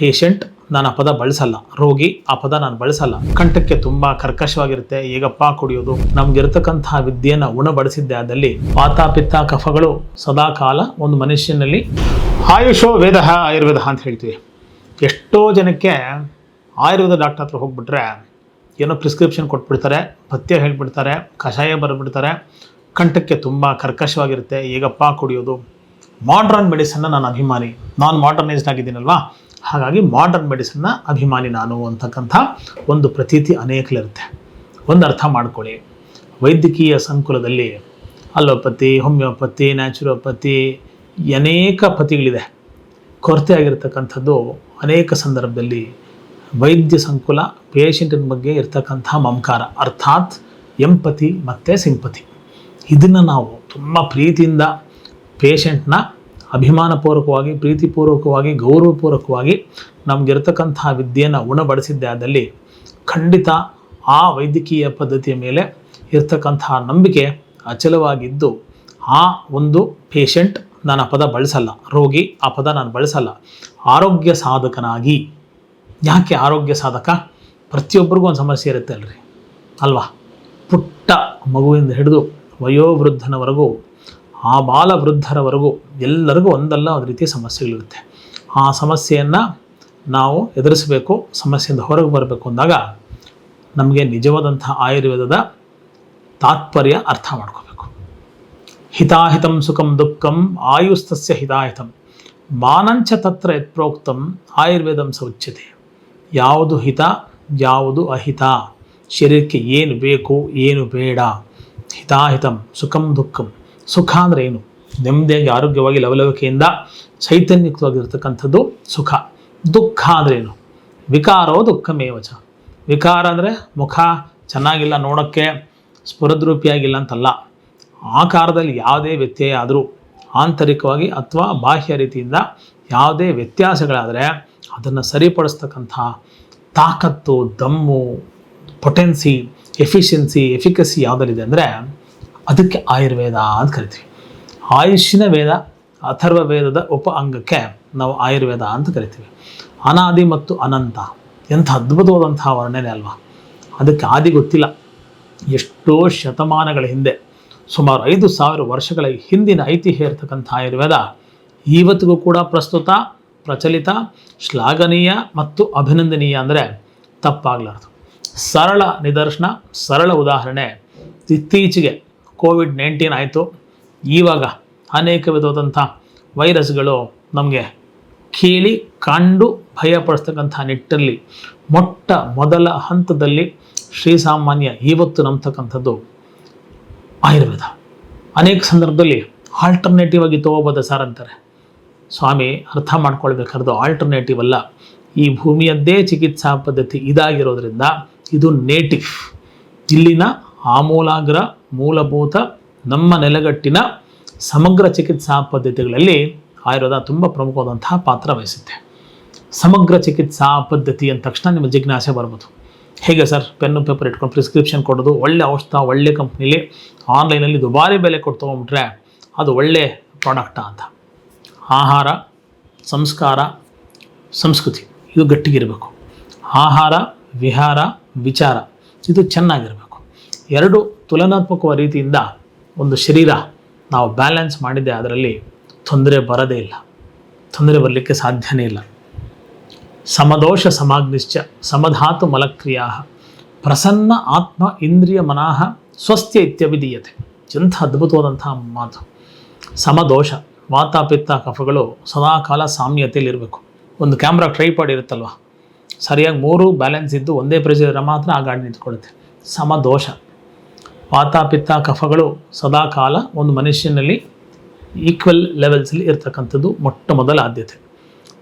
Patient ನಾನು ಆ ಪದ ಬಳಸಲ್ಲ. ರೋಗಿ ಆ ಪದ ನಾನು ಬಳಸಲ್ಲ. ಕಂಠಕ್ಕೆ ತುಂಬಾ ಕರ್ಕಶವಾಗಿರುತ್ತೆ. ಹೇಗಪ್ಪ ಕುಡಿಯೋದು? ನಮ್ಗಿರ್ತಕ್ಕಂತಹ ವಿದ್ಯೆಯನ್ನು ಉಣಬಡಿಸಿದ್ದೆ ಆದಲ್ಲಿ ವಾತ ಪಿತ್ತ ಕಫಗಳು ಸದಾ ಕಾಲ ಒಂದು ಮನುಷ್ಯನಲ್ಲಿ ಆಯುಷೋ ವೇದ ಆಯುರ್ವೇದ ಅಂತ ಹೇಳ್ತೀವಿ. ಎಷ್ಟೋ ಜನಕ್ಕೆ ಆಯುರ್ವೇದ ಡಾಕ್ಟರ್ ಹತ್ರ ಹೋಗ್ಬಿಟ್ರೆ ಏನೋ ಪ್ರಿಸ್ಕ್ರಿಪ್ಷನ್ ಕೊಟ್ಬಿಡ್ತಾರೆ, ಪಥ್ಯ ಹೇಳ್ಬಿಡ್ತಾರೆ, ಕಷಾಯ ಬರೆದ್ಬಿಡ್ತಾರೆ ಕಂಠಕ್ಕೆ ತುಂಬ ಕರ್ಕಶವಾಗಿರುತ್ತೆ. ಹೇಗಪ್ಪ ಕುಡಿಯೋದು? ಮಾಡ್ರನ್ ಮೆಡಿಸನ್ನ ನಾನು ಅಭಿಮಾನಿ. ನಾನು ಮಾಡ್ರನೈಸ್ಡ್ ಆಗಿದ್ದೀನಲ್ವಾ? ಹಾಗಾಗಿ ಮಾಡರ್ನ್ ಮೆಡಿಸಿನ್ನ ಅಭಿಮಾನಿ ನಾನು ಅಂತಕ್ಕಂಥ ಒಂದು ಪ್ರತೀತಿ ಅನೇಕಲಿರುತ್ತೆ. ಒಂದು ಅರ್ಥ ಮಾಡ್ಕೊಳ್ಳಿ. ವೈದ್ಯಕೀಯ ಸಂಕುಲದಲ್ಲಿ ಅಲೋಪತಿ, ಹೋಮಿಯೋಪತಿ, ನ್ಯಾಚುರೋಪತಿ ಅನೇಕ ಪತಿಗಳಿದೆ. ಕೊರತೆ ಆಗಿರ್ತಕ್ಕಂಥದ್ದು ಅನೇಕ ಸಂದರ್ಭದಲ್ಲಿ ವೈದ್ಯ ಸಂಕುಲ ಪೇಷಂಟಿನ ಬಗ್ಗೆ ಇರ್ತಕ್ಕಂಥ ಮಮಕಾರ, ಅರ್ಥಾತ್ ಎಂಪತಿ ಮತ್ತು ಸಿಂಪತಿ ಇದನ್ನು ನಾವು ತುಂಬ ಪ್ರೀತಿಯಿಂದ ಪೇಷಂಟ್ನ ಅಭಿಮಾನಪೂರ್ವಕವಾಗಿ, ಪ್ರೀತಿಪೂರ್ವಕವಾಗಿ, ಗೌರವಪೂರ್ವಕವಾಗಿ ನಮಗಿರ್ತಕ್ಕಂಥ ವಿದ್ಯೆಯನ್ನು ಉಣಬಡಿಸಿದ್ದೆ ಆದಲ್ಲಿ ಖಂಡಿತ ಆ ವೈದ್ಯಕೀಯ ಪದ್ಧತಿಯ ಮೇಲೆ ಇರ್ತಕ್ಕಂತಹ ನಂಬಿಕೆ ಅಚಲವಾಗಿದ್ದು, ಆ ಒಂದು ಪೇಷಂಟ್ ನಾನು ಆ ಪದ ಬಳಸಲ್ಲ. ರೋಗಿ ಆ ಪದ ನಾನು ಬಳಸಲ್ಲ. ಆರೋಗ್ಯ ಸಾಧಕನಾಗಿ. ಯಾಕೆ ಆರೋಗ್ಯ ಸಾಧಕ? ಪ್ರತಿಯೊಬ್ಬರಿಗೂ ಒಂದು ಸಮಸ್ಯೆ ಇರುತ್ತೆ ಅಲ್ರಿ. ಅಲ್ವಾ? ಪುಟ್ಟ ಮಗುವಿಂದ ಹಿಡಿದು ವಯೋವೃದ್ಧನವರೆಗೂ ಆ ಬಾಲ ವೃದ್ಧರವರೆಗೂ ಎಲ್ಲರಿಗೂ ಒಂದಲ್ಲ ಒಂದು ರೀತಿಯ ಸಮಸ್ಯೆಗಳಿರುತ್ತೆ. ಆ ಸಮಸ್ಯೆಯನ್ನು ನಾವು ಎದುರಿಸಬೇಕು, ಸಮಸ್ಯೆಯಿಂದ ಹೊರಗೆ ಬರಬೇಕು ಅಂದಾಗ ನಮಗೆ ನಿಜವಾದಂಥ ಆಯುರ್ವೇದದ ತಾತ್ಪರ್ಯ ಅರ್ಥ ಮಾಡ್ಕೋಬೇಕು. ಹಿತಾಹಿತಂ ಸುಖಂ ದುಃಖಂ ಆಯುಸ್ತಸ್ಯ ಹಿತಾಹಿತಂ. ಮಾನಂಚ ತತ್ರ ಯತ್ಪ್ರೋಕ್ತಂ ಆಯುರ್ವೇದಂ ಸೌಚ್ಯತೆ. ಯಾವುದು ಹಿತ, ಯಾವುದು ಅಹಿತ. ಶರೀರಕ್ಕೆ ಏನು ಬೇಕು, ಏನು ಬೇಡ. ಹಿತಾಹಿತಂ ಸುಖಂ ದುಃಖಂ. ಸುಖ ಅಂದರೆ ಏನು? ನೆಮ್ಮದಿಯಾಗಿ, ಆರೋಗ್ಯವಾಗಿ, ಲವಲವಿಕೆಯಿಂದ ಚೈತನ್ಯಕವಾಗಿರ್ತಕ್ಕಂಥದ್ದು ಸುಖ. ದುಃಖ ಅಂದರೆ ಏನು? ವಿಕಾರೋ ದುಃಖಮೇವಚ ವಿಕಾರ ಅಂದರೆ ಮುಖ ಚೆನ್ನಾಗಿಲ್ಲ ನೋಡೋಕ್ಕೆ, ಸ್ಫುರದ್ರೂಪಿಯಾಗಿಲ್ಲ ಅಂತಲ್ಲ. ಆಕಾರದಲ್ಲಿ ಯಾವುದೇ ವ್ಯತ್ಯಯ ಆದರೂ ಆಂತರಿಕವಾಗಿ ಅಥವಾ ಬಾಹ್ಯ ರೀತಿಯಿಂದ ಯಾವುದೇ ವ್ಯತ್ಯಾಸಗಳಾದರೆ ಅದನ್ನು ಸರಿಪಡಿಸ್ತಕ್ಕಂಥ ತಾಕತ್ತು, ದಮ್ಮು ಪೊಟೆನ್ಸಿ ಎಫಿಷಿಯನ್ಸಿ ಎಫಿಕಸಿ ಯಾವುದಲ್ಲಿದೆ ಅಂದರೆ ಅದಕ್ಕೆ ಆಯುರ್ವೇದ ಅಂತ ಕರಿತೀವಿ. ಆಯುಷ್ಯನ ವೇದ, ಅಥರ್ವ ವೇದದ ಉಪ ಅಂಗಕ್ಕೆ ನಾವು ಆಯುರ್ವೇದ ಅಂತ ಕರಿತೀವಿ. ಅನಾದಿ ಮತ್ತು ಅನಂತ, ಎಂಥ ಅದ್ಭುತವಾದಂತಹ ವರ್ಣನೆ ಅಲ್ವಾ? ಅದಕ್ಕೆ ಆದಿ ಗೊತ್ತಿಲ್ಲ. ಎಷ್ಟೋ ಶತಮಾನಗಳ ಹಿಂದೆ, ಸುಮಾರು ಐದು ಸಾವಿರ ವರ್ಷಗಳ ಹಿಂದಿನ ಐತಿಹ್ಯ ಇರತಕ್ಕಂಥ ಆಯುರ್ವೇದ ಇವತ್ತಿಗೂ ಕೂಡ ಪ್ರಸ್ತುತ, ಪ್ರಚಲಿತ, ಶ್ಲಾಘನೀಯ ಮತ್ತು ಅಭಿನಂದನೀಯ ಅಂದರೆ ತಪ್ಪಾಗಲಾರದು. ಸರಳ ನಿದರ್ಶನ, ಸರಳ ಉದಾಹರಣೆ ಇತ್ತೀಚೆಗೆ ಕೋವಿಡ್ ನೈನ್ಟೀನ್ ಆಯಿತು. ಇವಾಗ ಅನೇಕ ವಿಧವಾದಂಥ ವೈರಸ್ಗಳು ನಮಗೆ ಕೇಳಿ ಕಂಡು ಭಯಪಡಿಸ್ತಕ್ಕಂಥ ನಿಟ್ಟಲ್ಲಿ ಮೊಟ್ಟ ಮೊದಲ ಹಂತದಲ್ಲಿ ಶ್ರೀಸಾಮಾನ್ಯ ಇವತ್ತು ನಂಬ್ತಕ್ಕಂಥದ್ದು ಆಯುರ್ವೇದ. ಅನೇಕ ಸಂದರ್ಭದಲ್ಲಿ ಆಲ್ಟರ್ನೇಟಿವ್ ಆಗಿ ತಗೋಬೋದು ಸರ್ ಅಂತಾರೆ. ಸ್ವಾಮಿ, ಅರ್ಥ ಮಾಡ್ಕೊಳ್ಬೇಕಾದ್ದು ಆಲ್ಟರ್ನೇಟಿವ್ ಅಲ್ಲ. ಈ ಭೂಮಿಯದ್ದೇ ಚಿಕಿತ್ಸಾ ಪದ್ಧತಿ ಇದಾಗಿರೋದ್ರಿಂದ ಇದು ನೇಟಿವ್ ಇಲ್ಲಿನ ಆಮೂಲಾಗ್ರ ಮೂಲಭೂತ ನಮ್ಮ ನೆಲೆಗಟ್ಟಿನ ಸಮಗ್ರ ಚಿಕಿತ್ಸಾ ಪದ್ಧತಿಗಳಲ್ಲಿ ಆಯುರ್ವೇದ ತುಂಬ ಪ್ರಮುಖವಾದಂತಹ ಪಾತ್ರ ವಹಿಸುತ್ತೆ. ಸಮಗ್ರ ಚಿಕಿತ್ಸಾ ಪದ್ಧತಿ ಅಂದ ತಕ್ಷಣ ನಿಮ್ಮ ಜಿಜ್ಞಾಸೆ ಬರ್ಬೋದು. ಹೇಗೆ ಸರ್? ಪೆನ್ನು ಪೇಪರ್ ಇಟ್ಕೊಂಡು ಪ್ರಿಸ್ಕ್ರಿಪ್ಷನ್ ಕೊಡೋದು, ಒಳ್ಳೆ ಔಷಧ, ಒಳ್ಳೆ ಕಂಪ್ನಿಲಿ ಆನ್ಲೈನಲ್ಲಿ ದುಬಾರಿ ಬೆಲೆ ಕೊಟ್ಟು ತೊಗೊಂಬಿಟ್ರೆ ಅದು ಒಳ್ಳೆ ಪ್ರಾಡಕ್ಟಾ ಅಂತ. ಆಹಾರ, ಸಂಸ್ಕಾರ, ಸಂಸ್ಕೃತಿ, ಇದು ಗಟ್ಟಿಗಿರಬೇಕು. ಆಹಾರ, ವಿಹಾರ, ವಿಚಾರ, ಇದು ಚೆನ್ನಾಗಿರಬೇಕು. ಎರಡು ತುಲನಾತ್ಮಕ ರೀತಿಯಿಂದ ಒಂದು ಶರೀರ ನಾವು ಬ್ಯಾಲೆನ್ಸ್ ಮಾಡಿದ್ದೆ, ಅದರಲ್ಲಿ ತೊಂದರೆ ಬರದೇ ಇಲ್ಲ. ತೊಂದರೆ ಬರಲಿಕ್ಕೆ ಸಾಧ್ಯನೇ ಇಲ್ಲ. ಸಮದೋಷ ಸಮಾಗ್ನಿಶ್ಚ, ಸಮಧಾತು ಮಲಕ್ರಿಯಾ ಪ್ರಸನ್ನ ಆತ್ಮ ಇಂದ್ರಿಯ ಮನಃ ಸ್ವಸ್ಥ್ಯ ಇತ್ಯವಿಧೀಯತೆ ಎಂಥ ಅದ್ಭುತವಾದಂಥ ಮಾತು. ಸಮದೋಷ, ವಾತಾಪಿತ್ತ ಕಫಗಳು ಸದಾಕಾಲ ಸಾಮ್ಯತೆಯಲ್ಲಿರಬೇಕು. ಒಂದು ಕ್ಯಾಮ್ರಾ ಟ್ರೈಪಾಡ್ ಇರುತ್ತಲ್ವ? ಸರಿಯಾಗಿ ಮೂರು ಬ್ಯಾಲೆನ್ಸ್ ಇದ್ದು ಒಂದೇ ಪ್ರೆಷರ್ ಮಾತ್ರ ಆ ಗಾಡಿ ನಿಂತ್ಕೊಳ್ಳುತ್ತೆ. ಸಮದೋಷ. ವಾತಾಪಿತ್ತ ಕಫಗಳು ಸದಾಕಾಲ ಒಂದು ಮನುಷ್ಯನಲ್ಲಿ ಈಕ್ವಲ್ ಲೆವೆಲ್ಸಲ್ಲಿ ಇರ್ತಕ್ಕಂಥದ್ದು ಮೊಟ್ಟ ಮೊದಲ ಆದ್ಯತೆ.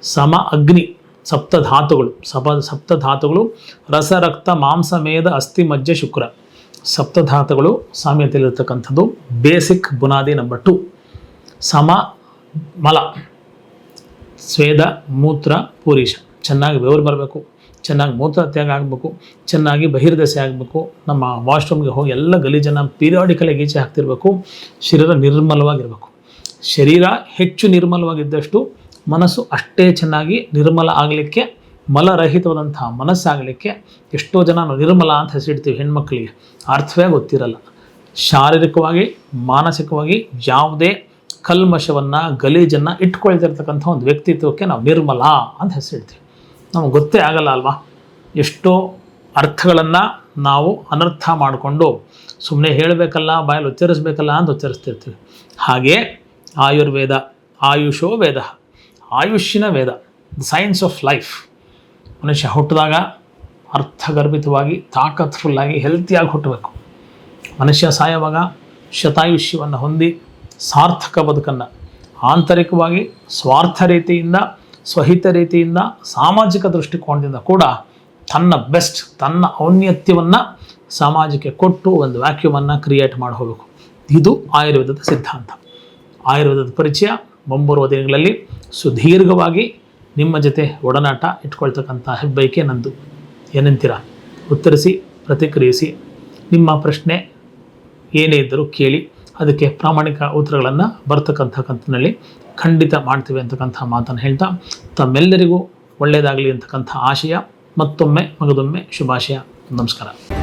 ಸಮ ಅಗ್ನಿ ಸಪ್ತಧಾತುಗಳು ಸಪ ಸಪ್ತಧಾತುಗಳು ರಸ, ರಕ್ತ, ಮಾಂಸ, ಮೇದ, ಅಸ್ಥಿ, ಮಜ್ಜೆ, ಶುಕ್ರ. ಸಪ್ತಧಾತುಗಳು ಸಾಮ್ಯತೆಯಲ್ಲಿರ್ತಕ್ಕಂಥದ್ದು ಬೇಸಿಕ್ ಬುನಾದಿ ನಂಬರ್ ಟು. ಸಮ, ಮಲ, ಸ್ವೇದ, ಮೂತ್ರ ಪೂರೀಶ ಚೆನ್ನಾಗಿ ಬೆವರು ಬರಬೇಕು. ಚೆನ್ನಾಗಿ ಮೂತ್ರ ತ್ಯಾಗ ಆಗಬೇಕು, ಚೆನ್ನಾಗಿ ಬಹಿರ್ದಸೆ ಆಗಬೇಕು, ನಮ್ಮ ವಾಶ್ರೂಮ್ಗೆ ಹೋಗಿ ಎಲ್ಲ ಗಲೀಜನ್ನು ಪೀರಿಯಾಡಿಕಲಾಗಿ ಈಚೆ ಹಾಕ್ತಿರ್ಬೇಕು, ಶರೀರ ನಿರ್ಮಲವಾಗಿರಬೇಕು. ಶರೀರ ಹೆಚ್ಚು ನಿರ್ಮಲವಾಗಿದ್ದಷ್ಟು ಮನಸ್ಸು ಅಷ್ಟೇ ಚೆನ್ನಾಗಿ ನಿರ್ಮಲ ಆಗಲಿಕ್ಕೆ, ಮಲರಹಿತವಾದಂತಹ ಮನಸ್ಸಾಗಲಿಕ್ಕೆ ಎಷ್ಟೋ ಜನ ನಿರ್ಮಲ ಅಂತ ಹೆಸರಿಡ್ತೀವಿ ಹೆಣ್ಮಕ್ಳಿಗೆ. ಅರ್ಥವೇ ಗೊತ್ತಿರಲ್ಲ. ಶಾರೀರಿಕವಾಗಿ, ಮಾನಸಿಕವಾಗಿ ಯಾವುದೇ ಕಲ್ಮಶವನ್ನು, ಗಲೀಜನ್ನು ಇಟ್ಕೊಳ್ತಿರ್ತಕ್ಕಂಥ ಒಂದು ವ್ಯಕ್ತಿತ್ವಕ್ಕೆ ನಾವು ನಿರ್ಮಲ ಅಂತ ಹೆಸರಿಡ್ತೀವಿ. ನಮಗೆ ಗೊತ್ತೇ ಆಗಲ್ಲ ಅಲ್ವಾ? ಎಷ್ಟೋ ಅರ್ಥಗಳನ್ನು ನಾವು ಅನರ್ಥ ಮಾಡಿಕೊಂಡು ಸುಮ್ಮನೆ ಹೇಳಬೇಕಲ್ಲ, ಬಾಯಲ್ಲಿ ಉಚ್ಚರಿಸಬೇಕಲ್ಲ ಅಂತ ಉಚ್ಚರಿಸ್ತಿರ್ತೀವಿ. ಹಾಗೆ ಆಯುರ್ವೇದ, ಆಯುಷೋ ವೇದ, ಆಯುಷ್ಯನ ವೇದ ದ ಸೈನ್ಸ್ ಆಫ್ ಲೈಫ್ ಮನುಷ್ಯ ಹುಟ್ಟಿದಾಗ ಅರ್ಥಗರ್ಭಿತವಾಗಿ, ತಾಕತ್ಫುಲ್ಲಾಗಿ ಹೆಲ್ತಿಯಾಗಿ ಹುಟ್ಟಬೇಕು. ಮನುಷ್ಯ ಸಾಯುವಾಗ ಶತಾಯುಷ್ಯವನ್ನು ಹೊಂದಿ ಸಾರ್ಥಕ ಬದುಕನ್ನು, ಆಂತರಿಕವಾಗಿ ಸ್ವಾರ್ಥ ರೀತಿಯಿಂದ ಸ್ವಹಿತ ರೀತಿಯಿಂದ ಸಾಮಾಜಿಕ ದೃಷ್ಟಿಕೋನದಿಂದ ಕೂಡ ತನ್ನ ಬೆಸ್ಟ್, ತನ್ನ ಔನ್ನತ್ಯವನ್ನು ಸಮಾಜಕ್ಕೆ ಕೊಟ್ಟು ಒಂದು ವ್ಯಾಕ್ಯೂಮನ್ನು ಕ್ರಿಯೇಟ್ ಮಾಡಿ ಇದು ಆಯುರ್ವೇದದ ಸಿದ್ಧಾಂತ. ಆಯುರ್ವೇದದ ಪರಿಚಯ ಮುಂಬರುವ ದಿನಗಳಲ್ಲಿ ಸುದೀರ್ಘವಾಗಿ ನಿಮ್ಮ ಜೊತೆ ಒಡನಾಟ ಇಟ್ಕೊಳ್ತಕ್ಕಂಥ ಹೆಬ್ಬೈಕೆ ನಂದು. ಏನಂತೀರ? ಉತ್ತರಿಸಿ, ಪ್ರತಿಕ್ರಿಯಿಸಿ. ನಿಮ್ಮ ಪ್ರಶ್ನೆ ಏನೇ ಇದ್ದರೂ ಕೇಳಿ. ಅದಕ್ಕೆ ಪ್ರಾಮಾಣಿಕ ಉತ್ತರಗಳನ್ನು ಬರ್ತಕ್ಕಂಥ ಕಂತಿನಲ್ಲಿ ಖಂಡಿತ ಮಾಡ್ತೀವಿ ಅಂತಕ್ಕಂಥ ಮಾತನ್ನು ಹೇಳ್ತಾ, ತಮ್ಮೆಲ್ಲರಿಗೂ ಒಳ್ಳೆಯದಾಗಲಿ ಅಂತಕ್ಕಂಥ ಆಶಯ, ಮತ್ತೊಮ್ಮೆ, ಮಗದೊಮ್ಮೆ ಶುಭಾಶಯ, ನಮಸ್ಕಾರ.